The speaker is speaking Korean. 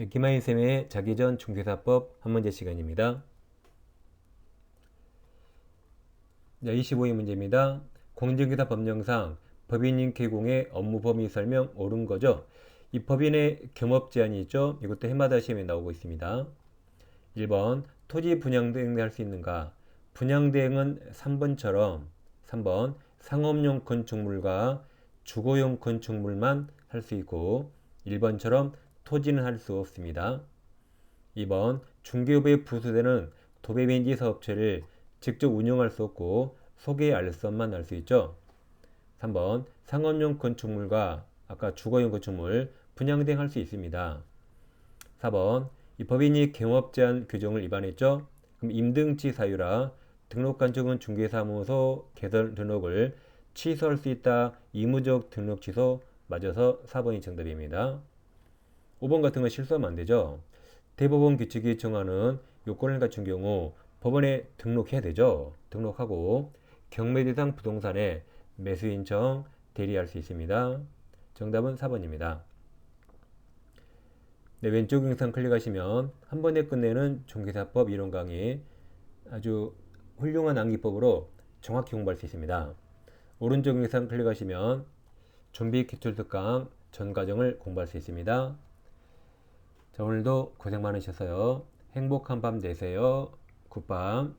네, 김하인 쌤의 자기 전 중개사법 한 문제 시간입니다. 자, 25위 문제입니다. 공정기사 법령상 법인인 개공의 업무 범위 설명 옳은 거죠? 이 법인의 겸업 제한이 있죠? 이것도 해마다 시험에 나오고 있습니다. 1번 토지 분양 대행을 할 수 있는가? 분양 대행은 3번처럼 3번 상업용 건축물과 주거용 건축물만 할 수 있고 1번처럼 토지는 할 수 없습니다. 2번 중개업에 부수되는 도배벤지 사업체를 직접 운영할 수 없고 소개 알선만 할 수 있죠. 3번 상업용 건축물과 아까 주거용 건축물 분양 대행할 수 있습니다. 4번 이 법인이 경업 제한 규정을 위반했죠. 그럼 임등치 사유라 등록관청은 중개사무소 개설 등록을 취소할 수 있다. 의무적 등록 취소 맞아서 4번이 정답입니다. 5번 같은 건 실수하면 안 되죠. 대법원 규칙이 정하는 요건을 갖춘 경우 법원에 등록해야 되죠. 등록하고 경매 대상 부동산에 매수 인청 대리할 수 있습니다. 정답은 4번입니다. 네, 왼쪽 영상 클릭하시면 한 번에 끝내는 종교사법 이론 강의 아주 훌륭한 암기법으로 정확히 공부할 수 있습니다. 오른쪽 영상 클릭하시면 좀비 기출 특강 전 과정을 공부할 수 있습니다. 자, 오늘도 고생 많으셨어요. 행복한 밤 되세요. 굿밤.